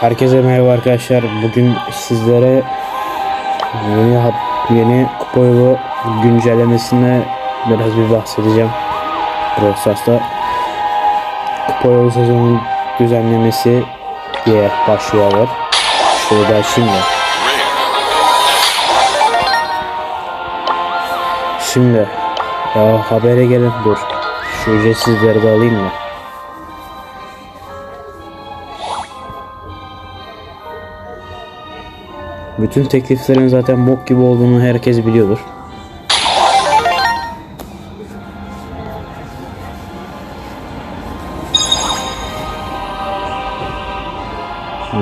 Herkese merhaba arkadaşlar. Bugün sizlere yeni yeni kupa yolu güncellemesine biraz bir bahsedeceğim. Brawl Stars'ta kupa yolu sezonun düzenlemesi diye başlıyorlar. Şurada şimdi. Şimdi ya habere gelin dur. Şu ücretsizleri de alayım mı? Bütün tekliflerin zaten bok gibi olduğunu herkes biliyordur.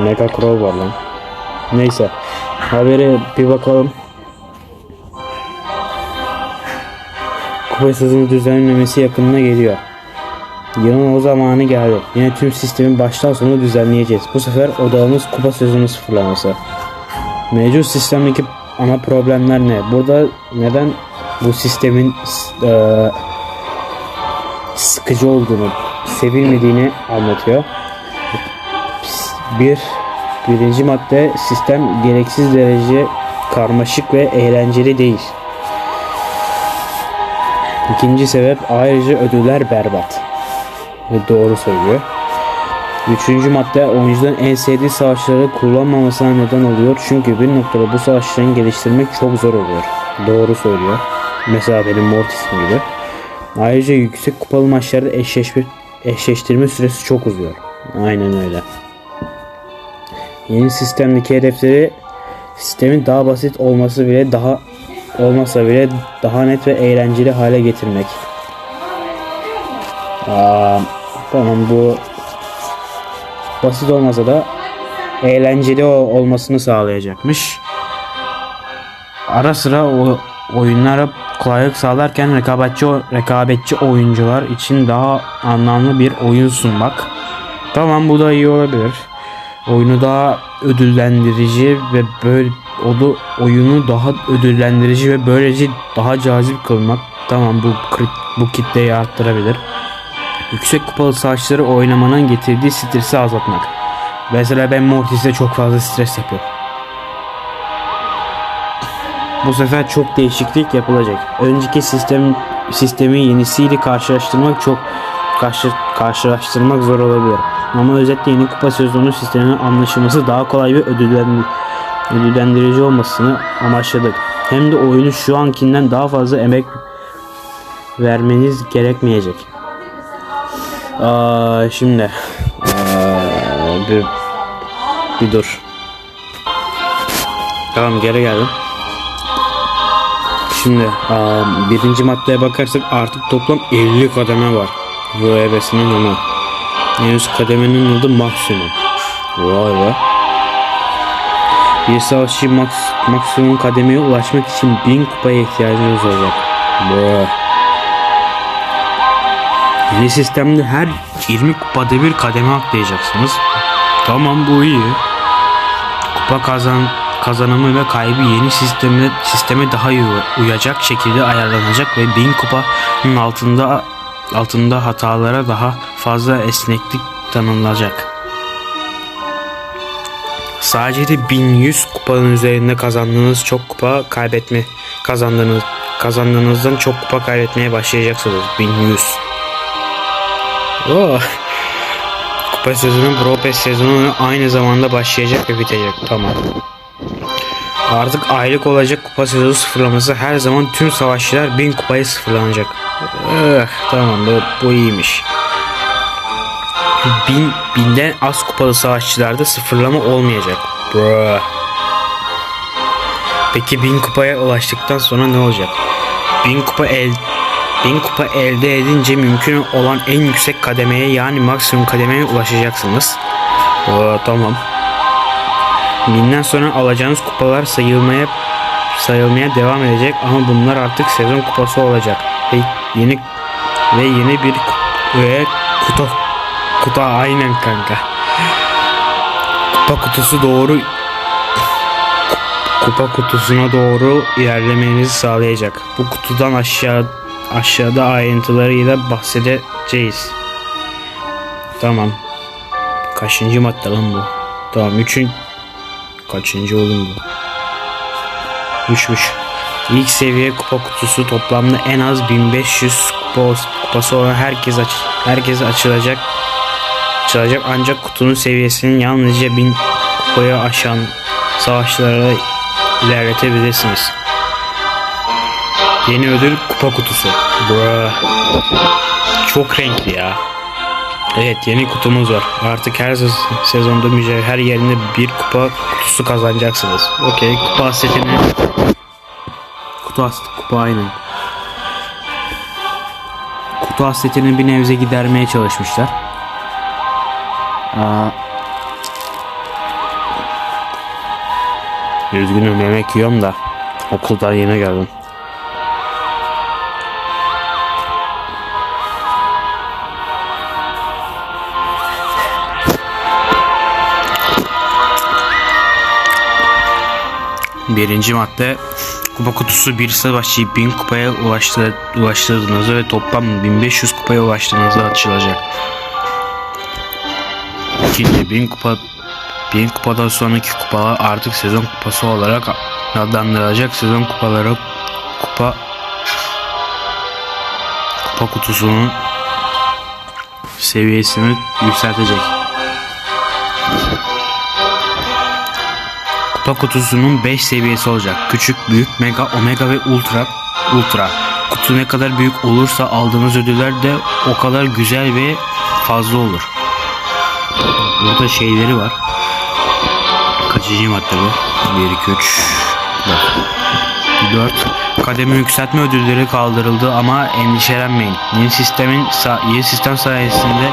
Mega Crow var lan. Neyse. Haberi bir bakalım. Kupa sezonu düzenlemesi yakınına geliyor. Yılın o zamanı geldi. Yine tüm sistemi baştan sona düzenleyeceğiz. Bu sefer odağımız kupa sezonu sıfırlaması. Mevcut sistemdeki ana problemler ne? Burada neden bu sistemin eee, sıkıcı olduğunu, sevilmediğini anlatıyor. Bir, birinci madde sistem gereksiz derece karmaşık ve eğlenceli değil. İkinci sebep ayrıca ödüller berbat. Doğru söylüyor. Üçüncü madde oyuncuların en sevdiği savaşları kullanmamasına neden oluyor. Çünkü bir noktada bu savaşların geliştirmek çok zor oluyor. Doğru söylüyor. Mesela benim Mortis'im gibi. Ayrıca yüksek kupalı maçlarda eşleşme, eşleştirme süresi çok uzuyor. Aynen öyle. Yeni sistemdeki hedefleri sistemin daha basit olması bile daha olmasa bile daha net ve eğlenceli hale getirmek. Aa, tamam bu basit olmasa da eğlenceli olmasını sağlayacakmış. Ara sıra o oyunlara kolaylık sağlarken rekabetçi rekabetçi oyuncular için daha anlamlı bir oyun sunmak. Tamam bu da iyi olabilir. Oyunu daha ödüllendirici ve böyle o da oyunu daha ödüllendirici ve böylece daha cazip kılmak. Tamam bu bu kitleyi arttırabilir. Yüksek kupalı savaşları oynamanın getirdiği stresi azaltmak. Mesela ben Mortis'te çok fazla stres yapıyorum. Bu sefer çok değişiklik yapılacak. Önceki sistem sistemi yenisiyle karşılaştırmak çok karşı, karşılaştırmak zor olabilir. Ama özetle yeni kupa sezonu sisteminin anlaşılması daha kolay ve ödüllendi- ödüllendirici olmasını amaçladık. Hem de oyunu şu ankinden daha fazla emek vermeniz gerekmeyecek. Aa, şimdi aa, bir, bir dur. Tamam geri geldim. Şimdi aa, birinci maddeye bakarsak artık toplam 50 kademe var. Bu evresinin ama. En üst kademenin adı maksimum. Vay be. Bir savaşçı maks maksimum kademeye ulaşmak için 1000 kupaya ihtiyacınız olacak. Bro. Yeni sistemde her 20 kupada bir kademe atlayacaksınız. Tamam bu iyi. Kupa kazan kazanımı ve kaybı yeni sisteme sisteme daha uyacak şekilde ayarlanacak ve 1000 kupanın altında altında hatalara daha fazla esneklik tanınacak. Sadece de 1100 kupanın üzerinde kazandığınız çok kupa kaybetme kazandığınız kazandığınızdan çok kupa kaybetmeye başlayacaksınız. 1100. Oh. Kupa sezonu Pro Pass sezonu aynı zamanda başlayacak ve bitecek. Tamam. Artık aylık olacak kupa sezonu sıfırlaması her zaman tüm savaşçılar 1000 kupaya sıfırlanacak. Eh, tamam bu, bu iyiymiş. Bin, binden az kupalı savaşçılarda sıfırlama olmayacak. Bruh. Peki 1000 kupaya ulaştıktan sonra ne olacak? 1000 kupa el 1000 kupa elde edince mümkün olan en yüksek kademeye yani maksimum kademeye ulaşacaksınız. Oo, tamam. Binden sonra alacağınız kupalar sayılmaya sayılmaya devam edecek ama bunlar artık sezon kupası olacak. Ve yeni ve yeni bir ve kutu kutu aynen kanka. Kupa kutusu doğru kupa kutusuna doğru ilerlemenizi sağlayacak. Bu kutudan aşağı aşağıda ayrıntılarıyla bahsedeceğiz. Tamam. Kaçıncı madde lan bu? Tamam üçün kaçıncı oğlum bu? Üçmüş. İlk seviye kupa kutusu toplamda en az 1500 kupa, kupası olan herkes aç herkes açılacak. Açılacak ancak kutunun seviyesinin yalnızca 1000 kupaya aşan savaşlara ilerletebilirsiniz. Yeni ödül kupa kutusu. Bruh. Çok renkli ya. Evet yeni kutumuz var. Artık her se- sezonda mücevher yerine bir kupa kutusu kazanacaksınız. Okey kupa setini Kutu hasreti kupa aynen. Kutu hasretini bir nebze gidermeye çalışmışlar. Aa, Üzgünüm yemek yiyorum da okuldan yeni geldim. Birinci madde kupa kutusu bir savaşçıyı 1000 kupaya ulaştı, ulaştırdığınızda ve toplam 1500 kupaya ulaştığınızda açılacak. İkinci 1000 kupa 1000 kupadan sonraki kupalar artık sezon kupası olarak adlandırılacak. Sezon kupaları kupa kupa kutusunun seviyesini yükseltecek. Kupa kutusunun 5 seviyesi olacak. Küçük, büyük, mega, omega ve ultra. Ultra. Kutu ne kadar büyük olursa aldığınız ödüller de o kadar güzel ve fazla olur. Burada şeyleri var. Kaçıncı madde bu? 1, 2, 3, 4. 4. Kademe yükseltme ödülleri kaldırıldı ama endişelenmeyin. Yeni sistemin yeni sistem sayesinde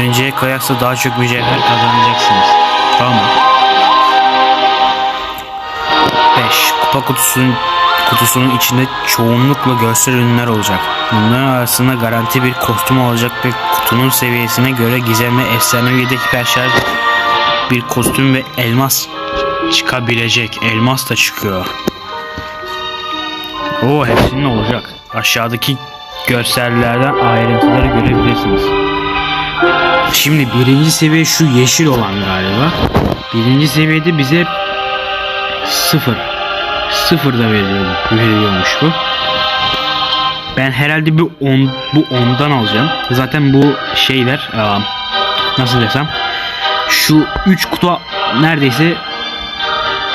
önceye kıyasla daha çok mücevher kazanacaksınız. Tamam mı? Kupa kutusunun kutusunun içinde çoğunlukla görsel ürünler olacak. Bunların arasında garanti bir kostüm olacak ve kutunun seviyesine göre gizemli efsanevi de hiperşarj bir kostüm ve elmas çıkabilecek. Elmas da çıkıyor. Oo hepsinin olacak. Aşağıdaki görsellerden ayrıntıları görebilirsiniz. Şimdi birinci seviye şu yeşil olan galiba. Birinci seviyede bize sıfır. Sıfır da veriyor, veriyormuş bu. Ben herhalde bir 10 bu ondan alacağım. Zaten bu şeyler nasıl desem şu 3 kutu neredeyse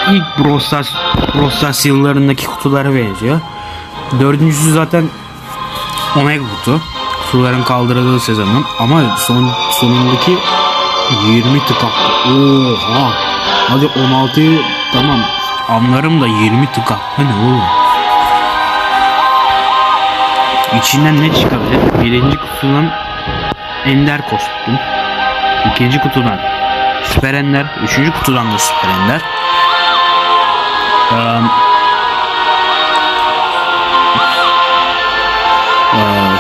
ilk Brawl Stars yıllarındaki kutulara benziyor. Dördüncüsü zaten Omega kutu. Kutuların kaldırıldığı sezonun ama son sonundaki 20 tık attı. Oha. Hadi 16'yı tamam anlarım da 20 tık attı ne oğlum? İçinden ne çıkabilir? Birinci kutudan Ender kostüm. İkinci kutudan Süper Ender. Üçüncü kutudan da Süper Ender. Eee,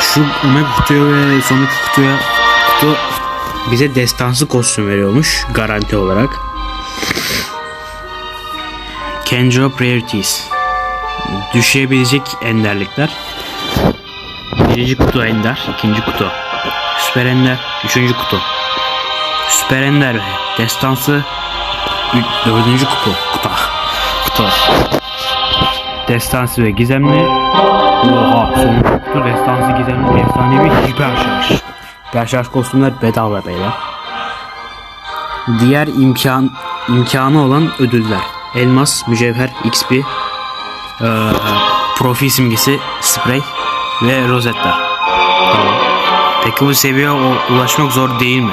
şu Omega kutuya ve sonraki kutuya kutu bize destansı kostüm veriyormuş garanti olarak. Kenjo Priorities. Düşebilecek enderlikler. Birinci kutu ender, ikinci kutu Süper ender, üçüncü kutu Süper ender destansı Dördüncü kutu Kutu Kutu. Destansı ve gizemli. Oha sonuncu kutu destansı gizemli efsanevi hiper şarj. Hiper şarj kostümler bedava beyler. Diğer imkan imkanı olan ödüller. Elmas, mücevher, XP, eee, profil simgesi, sprey ve rozetler. Peki bu seviyeye o- ulaşmak zor değil mi?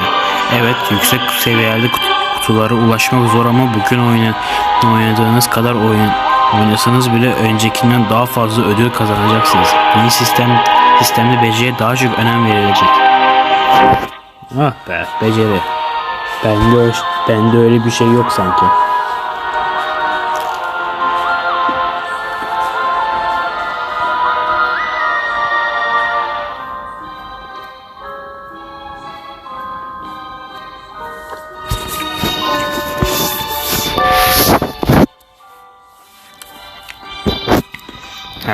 Evet, yüksek seviyeli kut- kutulara ulaşmak zor ama bugün oyna, oynadığınız kadar oyun oynasanız bile öncekinden daha fazla ödül kazanacaksınız. Yeni sistem sistemde beceriye daha çok önem verilecek. Ah be, beceri. Bende, bende öyle bir şey yok sanki.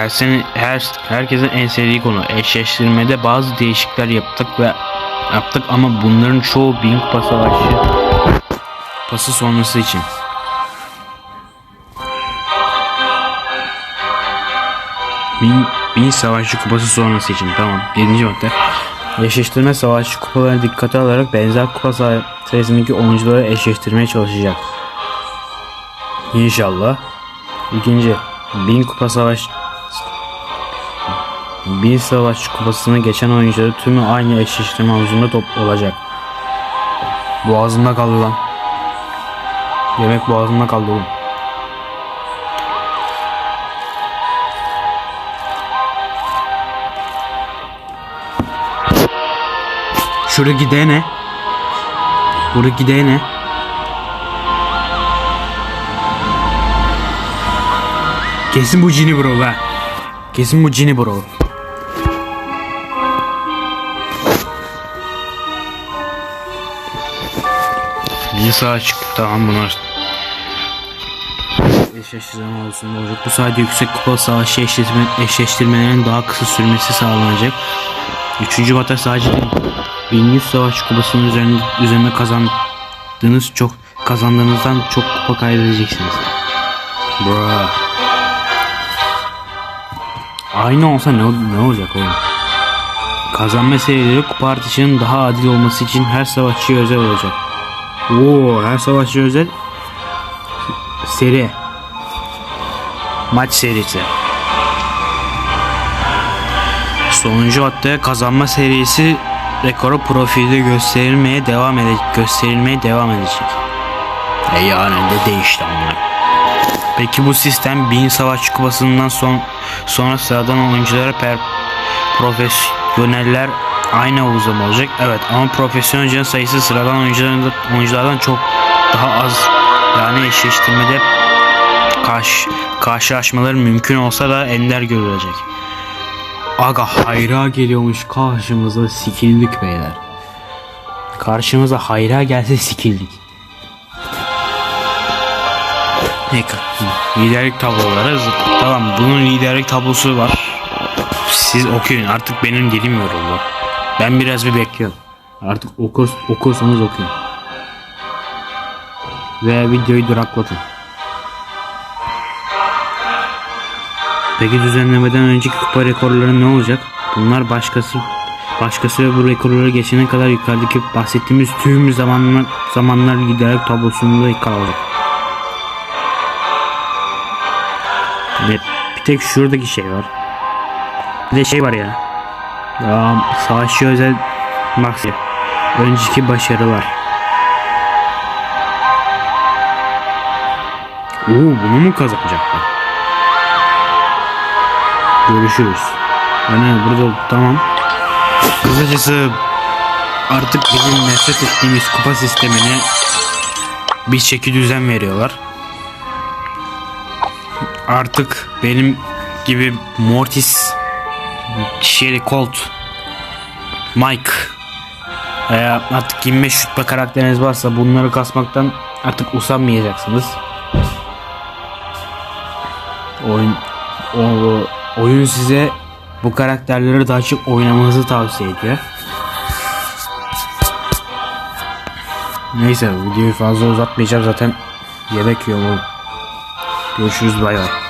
Her sene her herkesin en sevdiği konu eşleştirmede bazı değişiklikler yaptık ve yaptık ama bunların çoğu bin kupa savaşı Kupası sonrası için. Bin, bin Savaşçı Kupası sonrası için. Tamam. 7. madde. Eşleştirme Savaşçı Kupalarına dikkate alarak benzer kupa say- sayısındaki oyuncuları eşleştirmeye çalışacak. İnşallah. İkinci. Bin Kupa Savaş Bin Savaşçı Kupası'nı geçen oyuncuları tümü aynı eşleştirme havuzunda top olacak. Boğazımda kaldı lan. Yemek boğazımda kaldı oğlum. Şuraya gidene. Buraya gidene. Kesin bu cini bro la. Kesin bu cini bro. Bir sağa çıktı tamam bunlar. Eşleştirme olsun olacak. Bu sayede yüksek kupa savaşı eşleştirme, eşleştirmelerin daha kısa sürmesi sağlanacak. Üçüncü bata sadece 1100 savaş kupasının üzerinde, üzerinde kazandığınız çok kazandığınızdan çok kupa kaybedeceksiniz. Bruh. Aynı olsa ne, ne olacak oğlum? Kazanma serileri kupa artışının daha adil olması için her savaşçıya özel olacak. Oo, her savaşçı özel seri. Maç serisi. Sonuncu hatta kazanma serisi rekoru profilde gösterilmeye devam edecek. Gösterilmeye devam edecek. E yani de değişti onlar. Peki bu sistem bin savaşçı kupasından son sonra sıradan oyunculara per profesyoneller aynı havuzda mı olacak? Evet ama profesyonel oyuncuların sayısı sıradan oyunculardan, oyunculardan çok daha az. Yani eşleştirmede karşı, karşılaşmaları mümkün olsa da ender görülecek. Aga hayra geliyormuş karşımıza sikildik beyler. Karşımıza hayra gelse sikildik. Ne Liderlik tabloları tamam bunun liderlik tablosu var. Siz okuyun artık benim dilim yoruldu. Ben biraz bir bekliyorum. Artık okur, okursanız okuyun. Ve videoyu duraklatın. Peki düzenlemeden önceki kupa rekorları ne olacak? Bunlar başkası başkası ve bu rekorları geçene kadar yukarıdaki bahsettiğimiz tüm zamanlar zamanlar liderlik tablosunda kalacak. Ve bir tek şuradaki şey var. Bir de şey var ya. Ya savaşçı özel Maxi. Önceki başarılar. Oo bunu mu kazanacaklar? Görüşürüz. Yani burada tamam. Kısacası artık bizim nefret ettiğimiz kupa sistemine bir şekil düzen veriyorlar. Artık benim gibi Mortis, Sherry Colt, Mike veya artık 25 rütbe karakteriniz varsa bunları kasmaktan artık usanmayacaksınız. Oyun o, oyun size bu karakterleri daha çok oynamanızı tavsiye ediyor. Neyse videoyu fazla uzatmayacağım zaten yemek yiyorum. Görüşürüz bay bay.